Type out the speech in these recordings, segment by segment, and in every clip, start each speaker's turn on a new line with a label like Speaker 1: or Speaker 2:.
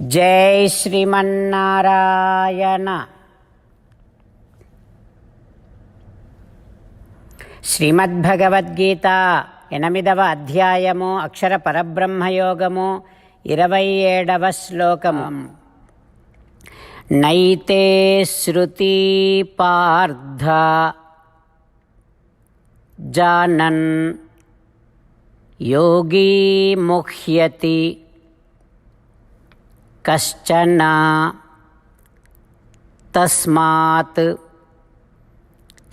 Speaker 1: జై శ్రీమన్నారాయణ. శ్రీమద్భగవద్గీత ఎనిమిదవ అధ్యాయము అక్షర పరబ్రహ్మయోగము ఇరవై ఏడవ శ్లోకము. నైతే శృతి పార్థ జానన్ యోగీ ముహ్యతి. కశ్చన తస్మాత్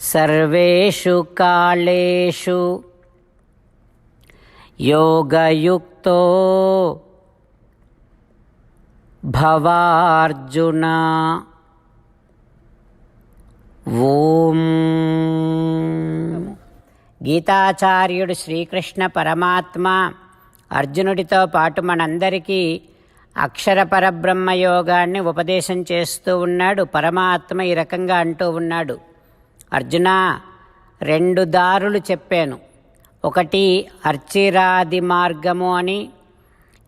Speaker 1: సర్వేషు కాళేషు యోగయుక్తో భవార్జున ఓం గీతాచార్యుడు శ్రీకృష్ణ పరమాత్మ అర్జునుడితో పాటు మనందరికీ అక్షర పరబ్రహ్మ యోగాన్ని ఉపదేశం చేస్తూ ఉన్నాడు. పరమాత్మ ఈ రకంగా అంటూ ఉన్నాడు. అర్జున రెండు దారులు చెప్పాను. ఒకటి అర్చిరాది మార్గము అని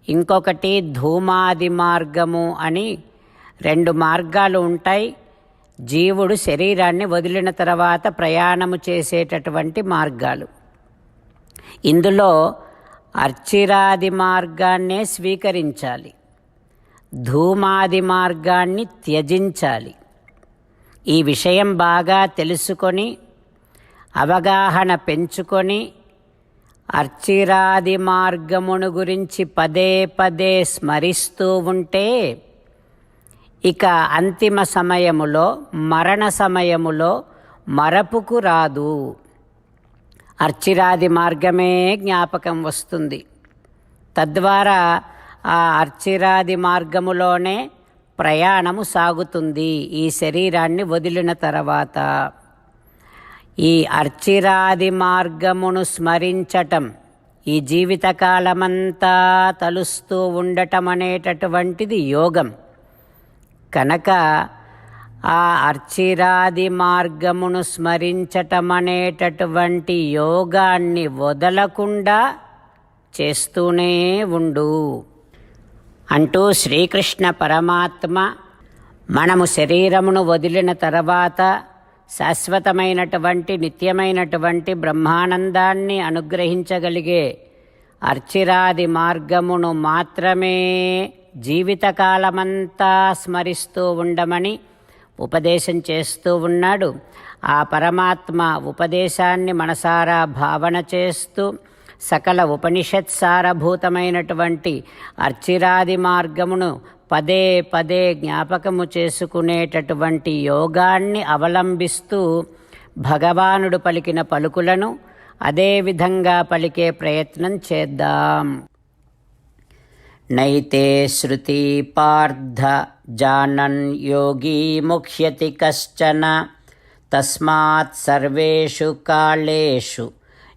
Speaker 1: ఇంకొకటి ధూమాది మార్గము అని రెండు మార్గాలు ఉంటాయి. జీవుడు శరీరాన్ని వదిలిన తర్వాత ప్రయాణము చేసేటటువంటి మార్గాలు. ఇందులో అర్చిరాది మార్గాన్నే స్వీకరించాలి. ధూమాది మార్గాన్ని త్యజించాలి. ఈ విషయం బాగా తెలుసుకొని అవగాహన పెంచుకొని అర్చిరాది మార్గమును గురించి పదే పదే స్మరిస్తూ ఉంటే ఇక అంతిమ సమయములో మరణ సమయములో మరపుకు రాదు. అర్చిరాది మార్గమే జ్ఞాపకం వస్తుంది. తద్వారా ఆ అర్చిరాది మార్గములోనే ప్రయాణము సాగుతుంది. ఈ శరీరాన్ని వదిలిన తర్వాత ఈ అర్చిరాది మార్గమును స్మరించటం ఈ జీవితకాలమంతా తలుస్తూ ఉండటం అనేటటువంటిది యోగం. కనుక ఆ అర్చిరాది మార్గమును స్మరించటం అనేటటువంటి యోగాన్ని వదలకుండా చేస్తూనే ఉండు. అంటూ శ్రీకృష్ణ పరమాత్మ మనము శరీరమును వదిలిన తర్వాత శాశ్వతమైనటువంటి నిత్యమైనటువంటి బ్రహ్మానందాన్ని అనుగ్రహించగలిగే అర్చిరాది మార్గమును మాత్రమే జీవితకాలమంతా స్మరిస్తూ ఉండమని ఉపదేశం చేస్తూ ఉన్నాడు. ఆ పరమాత్మ ఉపదేశాన్ని మనసారా భావన చేస్తూ సకల ఉపనిషత్ సారభూతమైనటువంటి అర్చిరాది మార్గమును పదే పదే జ్ఞాపకము చేసుకునేటటువంటి యోగాన్ని అవలంబిస్తూ భగవానుడు పలికిన పలుకులను అదేవిధంగా పలికే ప్రయత్నం చేద్దాం. నైతే శృతి పార్థ జానన్ యోగీ ముఖ్యతి కశ్చన తస్మాత్ సర్వేషు కాళేషు.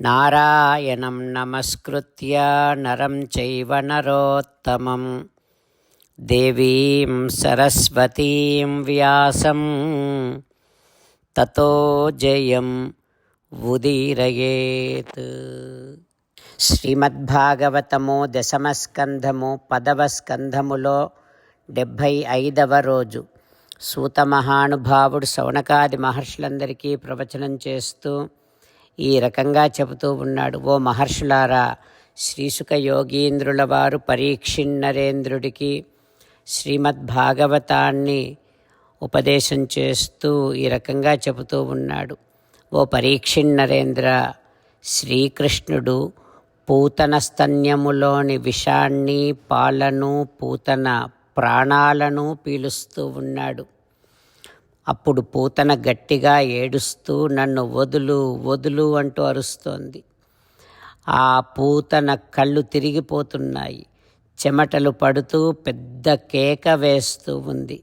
Speaker 1: నారాయణం నమస్కృత్య నరం చైవ నరోత్తమం. దేవీం సరస్వతీం వ్యాసం. తతో జయం ఉదీరయేత్. శ్రీమద్భాగవతము దశమస్కంధము పదవ స్కంధములో డెబ్భై ఐదవ రోజు. సూత మహానుభావుడు శౌనకాది మహర్షులందరికీ ప్రవచనం చేస్తూ ఈ రకంగా చెబుతూ ఉన్నాడు. ఓ మహర్షులారా శ్రీసుక యోగీంద్రుల వారు పరీక్షిన్నరేంద్రుడికి శ్రీమద్భాగవతాన్ని ఉపదేశం చేస్తూ ఈ రకంగా చెబుతూ ఉన్నాడు. ఓ పరీక్షిన్నరేంద్ర శ్రీకృష్ణుడు పూతన స్తన్యములోని విషాన్ని పాలను పూతన ప్రాణాలను పీలుస్తూ ఉన్నాడు. అప్పుడు పూతన గట్టిగా ఏడుస్తూ నన్ను వదులు వదులు అంటూ అరుస్తోంది. ఆ పూతన కళ్ళు తిరిగిపోతున్నాయి. చెమటలు పడుతూ పెద్ద కేక వేస్తూ ఉంది.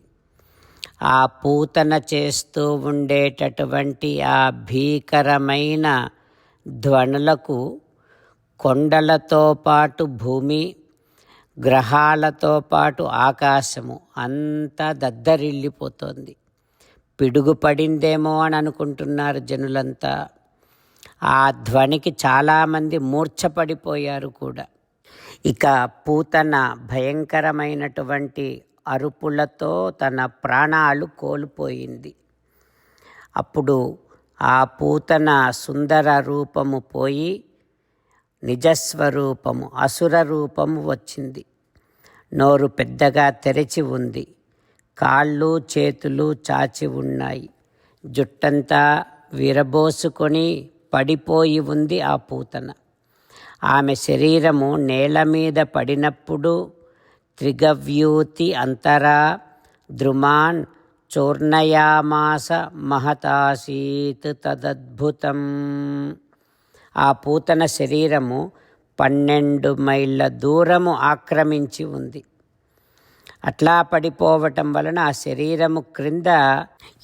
Speaker 1: ఆ పూతన చేస్తూ ఉండేటటువంటి ఆ భీకరమైన ధ్వనులకు కొండలతో పాటు భూమి గ్రహాలతో పాటు ఆకాశము అంతా దద్దరిల్లిపోతోంది. పిడుగు పడిందేమో అని అనుకుంటున్నారు జనులంతా. ఆ ధ్వనికి చాలామంది మూర్ఛపడిపోయారు కూడా. ఇక పూతన భయంకరమైనటువంటి అరుపులతో తన ప్రాణాలు కోల్పోయింది. అప్పుడు ఆ పూతన సుందర రూపము పోయి నిజస్వరూపము అసుర రూపము వచ్చింది. నోరు పెద్దగా తెరిచి ఉంది. కాళ్ళు చేతులు చాచి ఉన్నాయి. జుట్టంతా విరబోసుకొని పడిపోయి ఉంది ఆ పూతన. ఆమె శరీరము నేల మీద పడినప్పుడు త్రిగవ్యూతి అంతరా ద్రుమాన్ చూర్ణయామాస మహతాసీత్ తదద్భుతం. ఆ పూతన శరీరము పన్నెండు మైళ్ళ దూరము ఆక్రమించి ఉంది. అట్లా పడిపోవటం వలన ఆ శరీరము క్రింద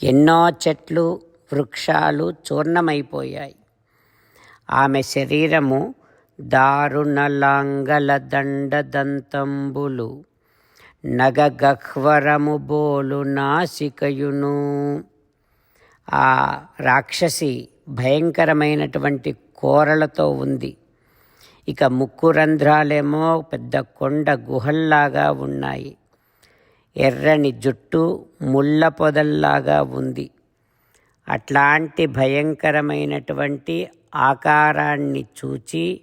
Speaker 1: ఎన్నో చెట్లు వృక్షాలు చూర్ణమైపోయాయి. ఆమె శరీరము దారుణలాంగల దండదంతంబులు నగగహ్వరము బోలు నాసికయును. ఆ రాక్షసి భయంకరమైనటువంటి కోరలతో ఉంది. ఇక ముక్కు రంధ్రాలేమో పెద్ద కొండ గుహల్లాగా ఉన్నాయి. ఎర్రని జుట్టు ముళ్ళ పొదల్లాగా ఉంది. అట్లాంటి భయంకరమైనటువంటి ఆకారాన్ని చూచి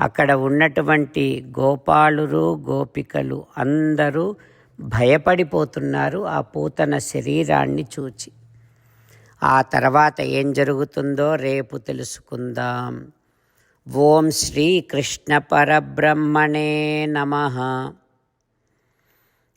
Speaker 1: అక్కడ ఉన్నటువంటి గోపాలురు గోపికలు అందరూ భయపడిపోతున్నారు ఆ పూతన శరీరాన్ని చూచి. ఆ తర్వాత ఏం జరుగుతుందో రేపు తెలుసుకుందాం. ఓం శ్రీ కృష్ణ పరబ్రహ్మణే నమ.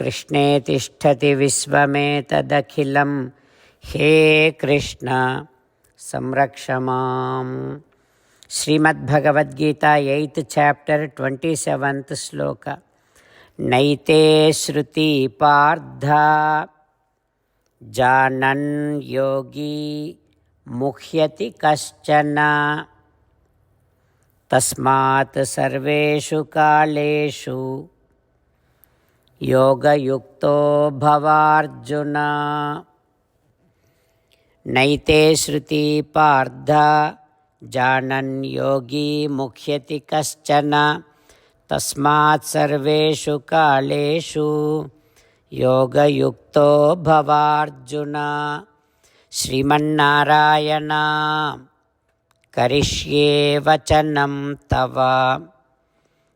Speaker 1: దాసోऽస్మ్యహం కృష్ణే తిష్టతి విశ్వమేతదఖిలం హే Krishna సంరక్షమాం Shrimad Bhagavad Gita eighth chapter twenty seventh శ్లోక నైతే శృతి పార్థ జానన్ యోగి ముహ్యతి కశ్చన తస్మాత్ సర్వేషు కాలేషు యోగయుక్తో భవార్జున నైతే శృతి పార్థ జానన్ యోగి ముఖ్యతి కశ్చన తస్మాత్ సర్వేషు కాలేషు యోగయుక్తో భవార్జున శ్రీమన్నారాయణ కరిష్యే వచనం తవ